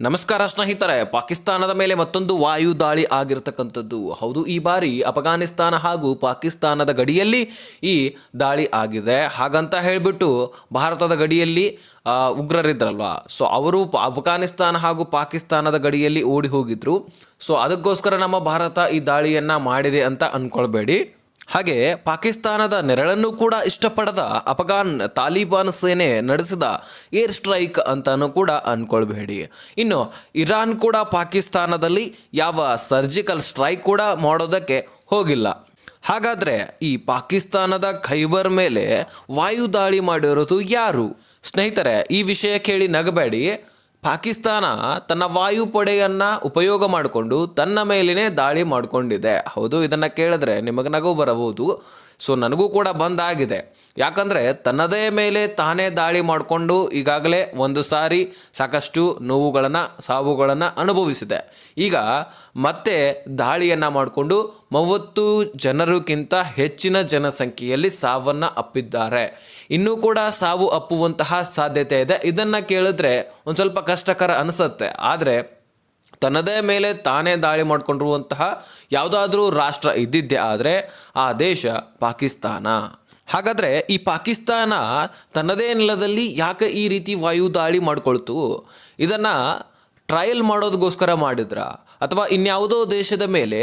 ನಮಸ್ಕಾರ ಸ್ನೇಹಿತರೆ, ಪಾಕಿಸ್ತಾನದ ಮೇಲೆ ಮತ್ತೊಂದು ವಾಯು ದಾಳಿ ಆಗಿರ್ತಕ್ಕಂಥದ್ದು. ಹೌದು, ಈ ಬಾರಿ ಅಫಘಾನಿಸ್ತಾನ ಹಾಗೂ ಪಾಕಿಸ್ತಾನದ ಗಡಿಯಲ್ಲಿ ಈ ದಾಳಿ ಆಗಿದೆ. ಹಾಗಂತ ಹೇಳಿಬಿಟ್ಟು ಭಾರತದ ಗಡಿಯಲ್ಲಿ ಉಗ್ರರಿದ್ದರಲ್ವ ಸೊ ಅವರು ಅಫಘಾನಿಸ್ತಾನ ಹಾಗೂ ಪಾಕಿಸ್ತಾನದ ಗಡಿಯಲ್ಲಿ ಓಡಿ ಹೋಗಿದ್ರು. ಸೊ ಅದಕ್ಕೋಸ್ಕರ ನಮ್ಮ ಭಾರತ ಈ ದಾಳಿಯನ್ನು ಮಾಡಿದೆ ಅಂತ ಅನ್ಕೊಳ್ಬೇಡಿ. ಹಾಗೆ ಪಾಕಿಸ್ತಾನದ ನೆರಳನ್ನು ಕೂಡ ಇಷ್ಟಪಡದ ಅಫಘಾನ್ ತಾಲಿಬಾನ್ ಸೇನೆ ನಡೆಸಿದ ಏರ್ ಸ್ಟ್ರೈಕ್ ಅಂತಾನೂ ಕೂಡ ಅಂದ್ಕೊಳ್ಬೇಡಿ ಇನ್ನು ಇರಾನ್ ಕೂಡ ಪಾಕಿಸ್ತಾನದಲ್ಲಿ ಯಾವ ಸರ್ಜಿಕಲ್ ಸ್ಟ್ರೈಕ್ ಕೂಡ ಮಾಡೋದಕ್ಕೆ ಹೋಗಿಲ್ಲ. ಹಾಗಾದರೆ ಈ ಪಾಕಿಸ್ತಾನದ ಖೈಬರ್ ಮೇಲೆ ವಾಯು ದಾಳಿ ಮಾಡಿರೋದು ಯಾರು? ಸ್ನೇಹಿತರೆ, ಈ ವಿಷಯ ಕೇಳಿ ನಗಬೇಡಿ. ಪಾಕಿಸ್ತಾನ ತನ್ನ ವಾಯುಪಡೆಯನ್ನ ಉಪಯೋಗ ಮಾಡಿಕೊಂಡು ತನ್ನ ಮೇಲಿನೇ ದಾಳಿ ಮಾಡಿಕೊಂಡಿದೆ. ಹೌದು, ಇದನ್ನು ಕೇಳಿದ್ರೆ ನಿಮಗೆ ನಗು ಬರಬಹುದು. ಸೊ, ನನಗೂ ಕೂಡ ಬಂದಾಗಿದೆ ಯಾಕಂದರೆ ತನ್ನದೇ ಮೇಲೆ ತಾನೇ ದಾಳಿ ಮಾಡಿಕೊಂಡು ಈಗಾಗಲೇ ಒಂದು ಸಾರಿ ಸಾಕಷ್ಟು ನೋವುಗಳನ್ನು, ಸಾವುಗಳನ್ನು ಅನುಭವಿಸಿದೆ. ಈಗ ಮತ್ತೆ ದಾಳಿಯನ್ನು ಮಾಡಿಕೊಂಡು ಮೂವತ್ತು ಜನರಿಗಿಂತ ಹೆಚ್ಚಿನ ಜನಸಂಖ್ಯೆಯಲ್ಲಿ ಸಾವನ್ನು ಅಪ್ಪಿದ್ದಾರೆ. ಇನ್ನೂ ಕೂಡ ಸಾವು ಅಪ್ಪುವಂತಹ ಸಾಧ್ಯತೆ ಇದೆ. ಇದನ್ನು ಕೇಳಿದ್ರೆ ಒಂದು ಸ್ವಲ್ಪ ಕಷ್ಟಕರ ಅನಿಸುತ್ತೆ. ಆದರೆ ತನ್ನದೇ ಮೇಲೆ ತಾನೇ ದಾಳಿ ಮಾಡಿಕೊಂಡಿರುವಂತಹ ಯಾವುದಾದ್ರೂ ರಾಷ್ಟ್ರ ಇದ್ದಿದ್ದೆ ಆದರೆ ಆ ದೇಶ ಪಾಕಿಸ್ತಾನ. ಹಾಗಾದರೆ ಈ ಪಾಕಿಸ್ತಾನ ತನ್ನದೇ ನೆಲದಲ್ಲಿ ಯಾಕೆ ಈ ರೀತಿ ವಾಯು ದಾಳಿ ಮಾಡಿಕೊಳ್ತು? ಇದನ್ನು ಟ್ರಯಲ್ ಮಾಡೋದಕ್ಕೋಸ್ಕರ ಮಾಡಿದ್ರ? ಅಥವಾ ಇನ್ಯಾವುದೋ ದೇಶದ ಮೇಲೆ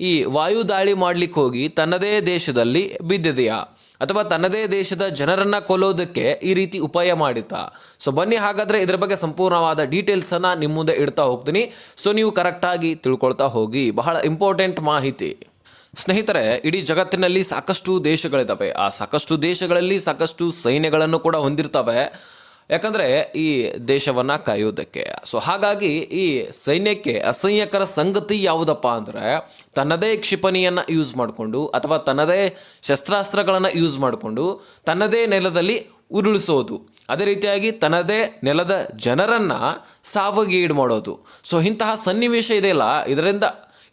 ಈ ವಾಯು ದಾಳಿ ಮಾಡ್ಲಿಕ್ಕೆ ಹೋಗಿ ತನ್ನದೇ ದೇಶದಲ್ಲಿ ಬಿದ್ದಿದೆಯಾ? ಅಥವಾ ತನ್ನದೇ ದೇಶದ ಜನರನ್ನ ಕೊಲ್ಲೋದಕ್ಕೆ ಈ ರೀತಿ ಉಪಾಯ ಮಾಡಿತ ಸೊ ಬನ್ನಿ ಹಾಗಾದ್ರೆ ಇದರ ಬಗ್ಗೆ ಸಂಪೂರ್ಣವಾದ ಡೀಟೇಲ್ಸ್ ಅನ್ನ ನಿಮ್ಮ ಮುಂದೆ ಇಡ್ತಾ ಹೋಗ್ತೀನಿ. ಸೊ ನೀವು ಕರೆಕ್ಟಾಗಿ ತಿಳ್ಕೊಳ್ತಾ ಹೋಗಿ. ಬಹಳ ಇಂಪಾರ್ಟೆಂಟ್ ಮಾಹಿತಿ. ಸ್ನೇಹಿತರೆ, ಇಡೀ ಜಗತ್ತಿನಲ್ಲಿ ಸಾಕಷ್ಟು ದೇಶಗಳಿದ್ದಾವೆ. ಆ ಸಾಕಷ್ಟು ದೇಶಗಳಲ್ಲಿ ಸಾಕಷ್ಟು ಸೈನ್ಯಗಳನ್ನು ಕೂಡ ಹೊಂದಿರ್ತವೆ. ಯಾಕಂದರೆ ಈ ದೇಶವನ್ನು ಕಾಯೋದಕ್ಕೆ ಸೊ ಹಾಗಾಗಿ ಈ ಸೈನ್ಯಕ್ಕೆ ಅಸಹ್ಯಕರ ಸಂಗತಿ ಯಾವುದಪ್ಪ ಅಂದರೆ, ತನ್ನದೇ ಕ್ಷಿಪಣಿಯನ್ನು ಯೂಸ್ ಮಾಡಿಕೊಂಡು ಅಥವಾ ತನ್ನದೇ ಶಸ್ತ್ರಾಸ್ತ್ರಗಳನ್ನು ಯೂಸ್ ಮಾಡಿಕೊಂಡು ತನ್ನದೇ ನೆಲದಲ್ಲಿ ಉರುಳಿಸೋದು. ಅದೇ ರೀತಿಯಾಗಿ ತನ್ನದೇ ನೆಲದ ಜನರನ್ನು ಸಾವಗೀಡು ಮಾಡೋದು. ಸೊ ಇಂತಹ ಸನ್ನಿವೇಶ ಇದೆಯಲ್ಲ ಇದರಿಂದ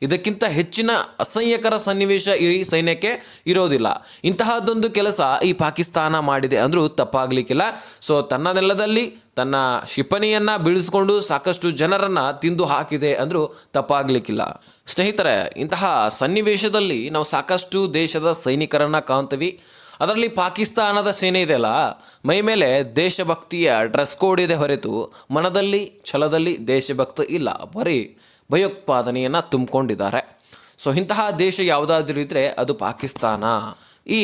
ಇದಕ್ಕಿಂತ ಹೆಚ್ಚಿನ ಅಸಹ್ಯಕರ ಸನ್ನಿವೇಶ ಈ ಸೈನ್ಯಕ್ಕೆ ಇರೋದಿಲ್ಲ. ಇಂತಹದ್ದೊಂದು ಕೆಲಸ ಈ ಪಾಕಿಸ್ತಾನ ಮಾಡಿದೆ ಅಂದರೂ ತಪ್ಪಾಗಲಿಕ್ಕಿಲ್ಲ. ಸೊ ತನ್ನ ನೆಲದಲ್ಲಿ ತನ್ನ ಕ್ಷಿಪಣಿಯನ್ನು ಬೀಳಿಸಿಕೊಂಡು ಸಾಕಷ್ಟು ಜನರನ್ನು ತಿಂದು ಹಾಕಿದೆ ಅಂದರೂ ತಪ್ಪಾಗಲಿಕ್ಕಿಲ್ಲ. ಸ್ನೇಹಿತರೆ, ಇಂತಹ ಸನ್ನಿವೇಶದಲ್ಲಿ ನಾವು ಸಾಕಷ್ಟು ದೇಶದ ಸೈನಿಕರನ್ನು ಕಾಣ್ತೀವಿ. ಅದರಲ್ಲಿ ಪಾಕಿಸ್ತಾನದ ಸೇನೆ ಇದೆಯಲ್ಲ, ಮೈ ಮೇಲೆ ದೇಶಭಕ್ತಿಯ ಡ್ರೆಸ್ ಕೋಡ್ ಇದೆ ಹೊರತು ಮನದಲ್ಲಿ ಛಲದಲ್ಲಿ ದೇಶಭಕ್ತಿ ಇಲ್ಲ. ಬರೀ ಭಯೋತ್ಪಾದನೆಯನ್ನು ತುಂಬಿಕೊಂಡಿದ್ದಾರೆ. ಸೊ ಇಂತಹ ದೇಶ ಯಾವುದಾದ್ರೂ ಇದ್ದರೆ ಅದು ಪಾಕಿಸ್ತಾನ. ಈ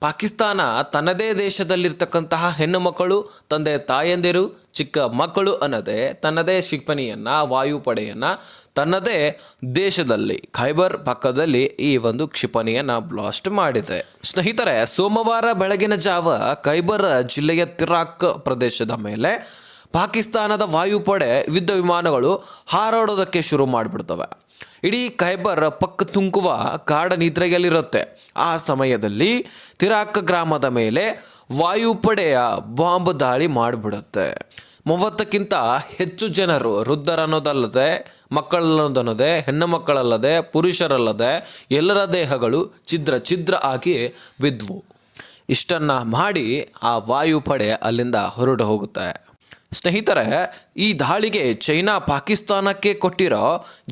ಪಾಕಿಸ್ತಾನ ತನ್ನದೇ ದೇಶದಲ್ಲಿರ್ತಕ್ಕಂತಹ ಹೆಣ್ಣು ಮಕ್ಕಳು, ತಂದೆ ತಾಯಂದಿರು, ಚಿಕ್ಕ ಮಕ್ಕಳು ಅನ್ನದೇ ತನ್ನದೇ ಕ್ಷಿಪಣಿಯನ್ನು, ವಾಯುಪಡೆಯನ್ನು, ತನ್ನದೇ ದೇಶದಲ್ಲಿ, ಖೈಬರ್ ಪಕ್ಕದಲ್ಲಿ ಈ ಒಂದು ಕ್ಷಿಪಣಿಯನ್ನು ಬ್ಲಾಸ್ಟ್ ಮಾಡಿದೆ. ಸ್ನೇಹಿತರೆ, ಸೋಮವಾರ ಬೆಳಗಿನ ಜಾವ ಖೈಬರ್ ಜಿಲ್ಲೆಯ ತಿರಾಕ್ ಪ್ರದೇಶದ ಮೇಲೆ ಪಾಕಿಸ್ತಾನದ ವಾಯುಪಡೆ ಯುದ್ಧ ವಿಮಾನಗಳು ಹಾರಾಡೋದಕ್ಕೆ ಶುರು ಮಾಡಿಬಿಡ್ತವೆ. ಇಡೀ ಖೈಬರ್ ಪಕ್ಕ ತುಂಕುವ ಕಾಡ ನಿದ್ರೆಯಲ್ಲಿರುತ್ತೆ. ಆ ಸಮಯದಲ್ಲಿ ತಿರಾಕ್ ಗ್ರಾಮದ ಮೇಲೆ ವಾಯುಪಡೆಯ ಬಾಂಬ್ ದಾಳಿ ಮಾಡಿಬಿಡುತ್ತೆ. ಮೂವತ್ತಕ್ಕಿಂತ ಹೆಚ್ಚು ಜನರು ವೃದ್ಧರನ್ನೋದಲ್ಲದೆ ಮಕ್ಕಳನ್ನೋದಲ್ಲದೆ ಹೆಣ್ಣು ಮಕ್ಕಳಲ್ಲದೆ ಪುರುಷರಲ್ಲದೆ ಎಲ್ಲರ ದೇಹಗಳು ಛಿದ್ರ ಛಿದ್ರ ಆಗಿ ಬಿದ್ವು. ಇಷ್ಟನ್ನು ಮಾಡಿ ಆ ವಾಯುಪಡೆ ಅಲ್ಲಿಂದ ಹೊರಟು ಹೋಗುತ್ತೆ. ಸ್ನೇಹಿತರೆ, ಈ ದಾಳಿಗೆ ಚೈನಾ ಪಾಕಿಸ್ತಾನಕ್ಕೆ ಕೊಟ್ಟಿರೋ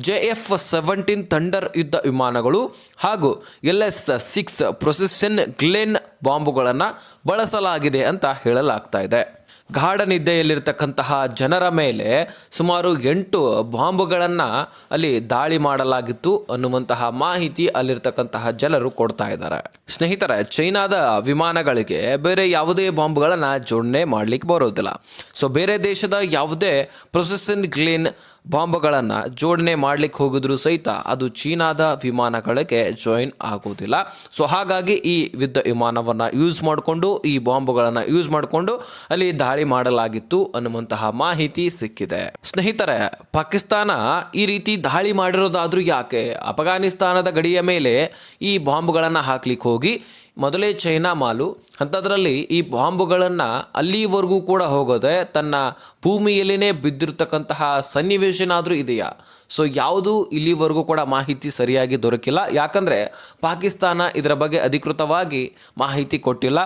ಜೆ ಎಫ್ ಸೆವೆಂಟೀನ್ ಥಂಡರ್ ಯುದ್ಧ ವಿಮಾನಗಳು ಹಾಗೂ L S six precision glide ಬಾಂಬುಗಳನ್ನು ಬಳಸಲಾಗಿದೆ ಅಂತ ಹೇಳಲಾಗ್ತಾ ಇದೆ. ಗಾಢ ನಿದ್ದೆಯಲ್ಲಿರ್ತಕ್ಕಂತಹ ಜನರ ಮೇಲೆ ಸುಮಾರು ಎಂಟು ಬಾಂಬ್ಗಳನ್ನು ಅಲ್ಲಿ ದಾಳಿ ಮಾಡಲಾಗಿತ್ತು ಅನ್ನುವಂತಹ ಮಾಹಿತಿ ಅಲ್ಲಿರ್ತಕ್ಕಂತಹ ಜನರು ಕೊಡ್ತಾ ಇದ್ದಾರೆ. ಸ್ನೇಹಿತರೆ, ಚೈನಾದ ವಿಮಾನಗಳಿಗೆ ಬೇರೆ ಯಾವುದೇ ಬಾಂಬ್ಗಳನ್ನು ಜೋಡಣೆ ಮಾಡಲಿಕ್ಕೆ ಬರೋದಿಲ್ಲ. ಸೊ ಬೇರೆ ದೇಶದ ಯಾವುದೇ ಪ್ರೊಸೆಸನ್ ಗ್ಲೀನ್ ಬಾಂಬ್ಗಳನ್ನು ಜೋಡಣೆ ಮಾಡಲಿಕ್ಕೆ ಹೋಗಿದ್ರು ಸಹಿತ ಅದು ಚೀನಾದ ವಿಮಾನಗಳಿಗೆ ಜಾಯಿನ್ ಆಗೋದಿಲ್ಲ. ಸೊ ಹಾಗಾಗಿ ಈ ಯುದ್ಧ ವಿಮಾನವನ್ನು ಯೂಸ್ ಮಾಡಿಕೊಂಡು, ಈ ಬಾಂಬ್ಗಳನ್ನು ಯೂಸ್ ಮಾಡಿಕೊಂಡು ಅಲ್ಲಿ ದಾಳಿ ಮಾಡಲಾಗಿತ್ತು ಅನ್ನುವಂತಹ ಮಾಹಿತಿ ಸಿಕ್ಕಿದೆ. ಸ್ನೇಹಿತರೆ, ಪಾಕಿಸ್ತಾನ ಈ ರೀತಿ ದಾಳಿ ಮಾಡಿರೋದಾದ್ರೂ ಯಾಕೆ? ಅಫಘಾನಿಸ್ತಾನದ ಗಡಿಯ ಮೇಲೆ ಈ ಬಾಂಬ್ಗಳನ್ನು ಹಾಕ್ಲಿಕ್ಕೆ ಹೋಗಿ ಮೊದಲೇ ಚೈನಾ ಮಾಲು, ಅಂಥದ್ರಲ್ಲಿ ಈ ಬಾಂಬುಗಳನ್ನು ಅಲ್ಲಿವರೆಗೂ ಕೂಡ ಹೋಗೋದೆ ತನ್ನ ಭೂಮಿಯಲ್ಲಿನೇ ಬಿದ್ದಿರ್ತಕ್ಕಂತಹ ಸನ್ನಿವೇಶನಾದರೂ ಇದೆಯಾ? ಸೊ ಯಾವುದು ಇಲ್ಲಿವರೆಗೂ ಕೂಡ ಮಾಹಿತಿ ಸರಿಯಾಗಿ ದೊರಕಿಲ್ಲ. ಯಾಕಂದರೆ ಪಾಕಿಸ್ತಾನ ಇದರ ಬಗ್ಗೆ ಅಧಿಕೃತವಾಗಿ ಮಾಹಿತಿ ಕೊಟ್ಟಿಲ್ಲ.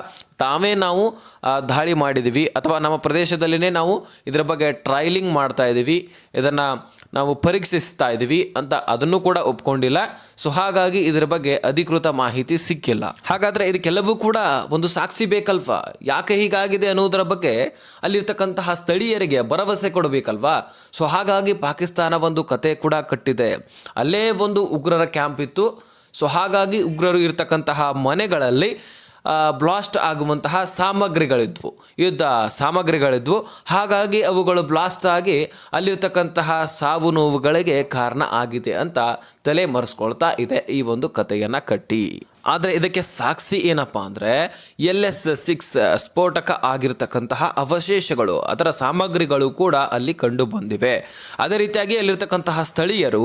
ತಾವೇ ನಾವು ದಾಳಿ ಮಾಡಿದ್ದೀವಿ ಅಥವಾ ನಮ್ಮ ಪ್ರದೇಶದಲ್ಲಿನೇ ನಾವು ಇದರ ಬಗ್ಗೆ ಟ್ರೈಲಿಂಗ್ ಮಾಡ್ತಾ ಇದ್ದೀವಿ ಇದನ್ನು ನಾವು ಪರೀಕ್ಷಿಸ್ತಾ ಇದ್ದೀವಿ ಅಂತ ಅದನ್ನು ಕೂಡ ಒಪ್ಕೊಂಡಿಲ್ಲ. ಸೊ ಹಾಗಾಗಿ ಇದರ ಬಗ್ಗೆ ಅಧಿಕೃತ ಮಾಹಿತಿ ಸಿಕ್ಕಿಲ್ಲ. ಹಾಗಾದರೆ ಇದಕ್ಕೆಲ್ಲವೂ ಕೂಡ ಒಂದು ಸಾಕ್ಷಿ ಬೇಕಲ್ವಾ? ಯಾಕೆ ಹೀಗಾಗಿದೆ ಅನ್ನೋದರ ಬಗ್ಗೆ ಅಲ್ಲಿರ್ತಕ್ಕಂತಹ ಸ್ಥಳೀಯರಿಗೆ ಭರವಸೆ ಕೊಡಬೇಕಲ್ವಾ? ಸೊ ಹಾಗಾಗಿ ಪಾಕಿಸ್ತಾನ ಒಂದು ಕತೆ ಕೂಡ ಕಟ್ಟಿದೆ. ಅಲ್ಲೇ ಒಂದು ಉಗ್ರರ ಕ್ಯಾಂಪ್ ಇತ್ತು. ಸೊ ಹಾಗಾಗಿ ಉಗ್ರರು ಇರ್ತಕ್ಕಂತಹ ಮನೆಗಳಲ್ಲಿ ಬ್ಲಾಸ್ಟ್ ಆಗುವಂತಹ ಸಾಮಗ್ರಿಗಳಿದ್ವು. ಯುದ್ಧ ಸಾಮಗ್ರಿಗಳಿದ್ವು. ಹಾಗಾಗಿ ಅವುಗಳು ಬ್ಲಾಸ್ಟ್ ಆಗಿ ಅಲ್ಲಿರ್ತಕ್ಕಂತಹ ಸಾವು ನೋವುಗಳಿಗೆ ಕಾರಣ ಆಗಿದೆ ಅಂತ ತಲೆ ಮರೆಸ್ಕೊಳ್ತಾ ಇದೆ ಈ ಒಂದು ಕಥೆಯನ್ನು ಕಟ್ಟಿ. ಆದರೆ ಇದಕ್ಕೆ ಸಾಕ್ಷಿ ಏನಪ್ಪ ಅಂದರೆ ಎಲ್ ಎಸ್ ಸಿಕ್ಸ್ ಸ್ಫೋಟಕ ಆಗಿರ್ತಕ್ಕಂತಹ ಅವಶೇಷಗಳು, ಅದರ ಸಾಮಗ್ರಿಗಳು ಕೂಡ ಅಲ್ಲಿ ಕಂಡು ಬಂದಿವೆ. ಅದೇ ರೀತಿಯಾಗಿ ಅಲ್ಲಿರ್ತಕ್ಕಂತಹ ಸ್ಥಳೀಯರು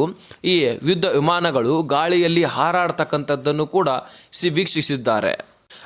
ಈ ಯುದ್ಧ ವಿಮಾನಗಳು ಗಾಳಿಯಲ್ಲಿ ಹಾರಾಡ್ತಕ್ಕಂಥದ್ದನ್ನು ಕೂಡ ವೀಕ್ಷಿಸಿದ್ದಾರೆ.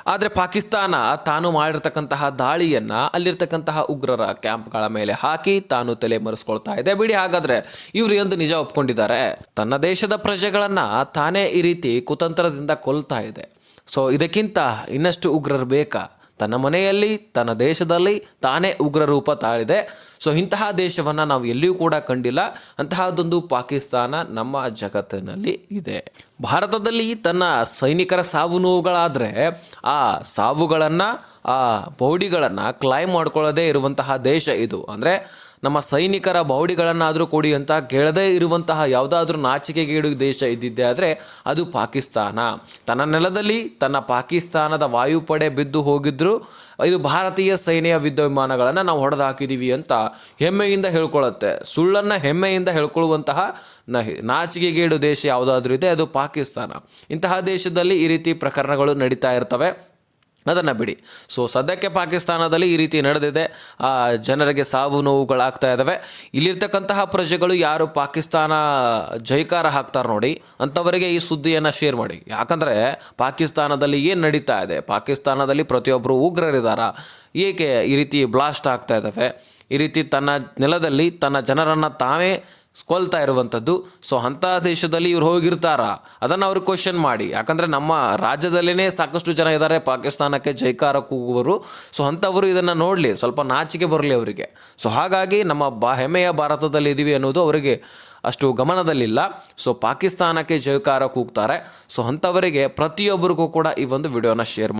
ಆದರೆ ಪಾಕಿಸ್ತಾನ ತಾನು ಮಾಡಿರ್ತಕ್ಕಂತಹ ದಾಳಿಯನ್ನು ಅಲ್ಲಿರ್ತಕ್ಕಂತಹ ಉಗ್ರರ ಕ್ಯಾಂಪ್ಗಳ ಮೇಲೆ ಹಾಕಿ ತಾನು ತಲೆ ಮರೆಸ್ಕೊಳ್ತಾ ಇದೆ. ಬಿಡಿ, ಹಾಗಾದ್ರೆ ಇವರು ಎಂದು ನಿಜ ಒಪ್ಕೊಂಡಿದ್ದಾರೆ? ತನ್ನ ದೇಶದ ಪ್ರಜೆಗಳನ್ನು ತಾನೇ ಈ ರೀತಿ ಕುತಂತ್ರದಿಂದ ಕೊಲ್ತಾ ಇದೆ. ಸೊ ಇದಕ್ಕಿಂತ ಇನ್ನಷ್ಟು ಉಗ್ರರು ಬೇಕಾ? ತನ್ನ ಮನೆಯಲ್ಲಿ, ತನ್ನ ದೇಶದಲ್ಲಿ ತಾನೇ ಉಗ್ರ ರೂಪ ತಾಳಿದೆ. ಸೊ ಇಂತಹ ದೇಶವನ್ನು ನಾವು ಎಲ್ಲಿಯೂ ಕೂಡ ಕಂಡಿಲ್ಲ. ಅಂತಹದ್ದೊಂದು ಪಾಕಿಸ್ತಾನ ನಮ್ಮ ಜಗತ್ತಿನಲ್ಲಿ ಇದೆ. ಭಾರತದಲ್ಲಿ ತನ್ನ ಸೈನಿಕರ ಸಾವು ನೋವುಗಳಾದರೆ, ಆ ಸಾವುಗಳನ್ನು, ಆ ಬೌಡಿಗಳನ್ನು ಕ್ಲೈಮ್ ಮಾಡ್ಕೊಳ್ಳೋದೇ ಇರುವಂತಹ ದೇಶ ಇದು. ಅಂದರೆ ನಮ್ಮ ಸೈನಿಕರ ಬೌಡಿಗಳನ್ನಾದರೂ ಕೊಡಿ ಅಂತ ಕೇಳದೇ ಇರುವಂತಹ ಯಾವುದಾದ್ರೂ ನಾಚಿಕೆಗೇಡು ದೇಶ ಇದ್ದಿದ್ದೆ ಆದರೆ ಅದು ಪಾಕಿಸ್ತಾನ. ತನ್ನ ನೆಲದಲ್ಲಿ ತನ್ನ ಪಾಕಿಸ್ತಾನದ ವಾಯುಪಡೆ ಬಿದ್ದು ಹೋಗಿದ್ರು. ಇದು ಭಾರತೀಯ ಸೈನ್ಯ ಯುದ್ಧ ನಾವು ಹೊಡೆದು ಹಾಕಿದ್ದೀವಿ ಅಂತ ಹೆಮ್ಮೆಯಿಂದ ಹೇಳ್ಕೊಳ್ಳುತ್ತೆ ಸುಳ್ಳನ್ನು ಹೆಮ್ಮೆಯಿಂದ ಹೇಳ್ಕೊಳ್ಳುವಂತಹ ನಾಚಿಕೆಗೇಡು ದೇಶ ಯಾವುದಾದ್ರೂ ಇದೆ, ಅದು ಪಾಕಿಸ್ತಾನ. ಇಂತಹ ದೇಶದಲ್ಲಿ ಈ ರೀತಿ ಪ್ರಕರಣಗಳು ನಡೀತಾ ಇರ್ತವೆ. ಅದನ್ನು ಬಿಡಿ. ಸೊ ಸದ್ಯಕ್ಕೆ ಪಾಕಿಸ್ತಾನದಲ್ಲಿ ಈ ರೀತಿ ನಡೆದಿದೆ. ಆ, ಜನರಿಗೆ ಸಾವು ನೋವುಗಳಾಗ್ತಾ ಇದ್ದಾವೆ ಇಲ್ಲಿರ್ತಕ್ಕಂತಹ ಪ್ರಜೆಗಳು ಯಾರು ಪಾಕಿಸ್ತಾನ ಜೈಕಾರ ಹಾಕ್ತಾರೆ ನೋಡಿ, ಅಂಥವರಿಗೆ ಈ ಸುದ್ದಿಯನ್ನು ಶೇರ್ ಮಾಡಿ. ಯಾಕಂದರೆ, ಪಾಕಿಸ್ತಾನದಲ್ಲಿ ಏನು ನಡೀತಾ ಇದೆ? ಪಾಕಿಸ್ತಾನದಲ್ಲಿ ಪ್ರತಿಯೊಬ್ಬರು ಉಗ್ರರಿದ್ದಾರೆ ಏಕೆ ಈ ರೀತಿ ಬ್ಲಾಸ್ಟ್ ಆಗ್ತಾ ಇದ್ದಾವೆ ಈ ರೀತಿ ತನ್ನ ನೆಲದಲ್ಲಿ ತನ್ನ ಜನರನ್ನು ತಾವೇ ಕೊಲ್ತಾ ಇರುವಂಥದ್ದು. ಸೊ ಅಂಥ ದೇಶದಲ್ಲಿ ಇವ್ರು ಹೋಗಿರ್ತಾರಾ. ಅದನ್ನು ಅವ್ರು ಕ್ವಶನ್ ಮಾಡಿ. ಯಾಕಂದರೆ ನಮ್ಮ ರಾಜ್ಯದಲ್ಲೇ ಸಾಕಷ್ಟು ಜನ ಇದ್ದಾರೆ ಪಾಕಿಸ್ತಾನಕ್ಕೆ ಜೈಕಾರ ಕೂಗುವರು ಸೊ ಅಂಥವರು ಇದನ್ನು ನೋಡಲಿ. ಸ್ವಲ್ಪ ನಾಚಿಕೆ ಬರಲಿ ಅವರಿಗೆ. ಸೊ ಹಾಗಾಗಿ ನಮ್ಮ ಬಾ, ಹೆಮ್ಮೆಯ ಭಾರತದಲ್ಲಿ ಇದ್ದೀವಿ ಅನ್ನೋದು ಅವರಿಗೆ ಅಷ್ಟು ಗಮನದಲ್ಲಿಲ್ಲ. ಸೊ ಪಾಕಿಸ್ತಾನಕ್ಕೆ ಜೈಕಾರ ಕೂಗ್ತಾರೆ. ಸೊ ಅಂಥವರಿಗೆ ಪ್ರತಿಯೊಬ್ಬರಿಗೂ ಕೂಡ ಈ ಒಂದು ವಿಡಿಯೋನ ಶೇರ್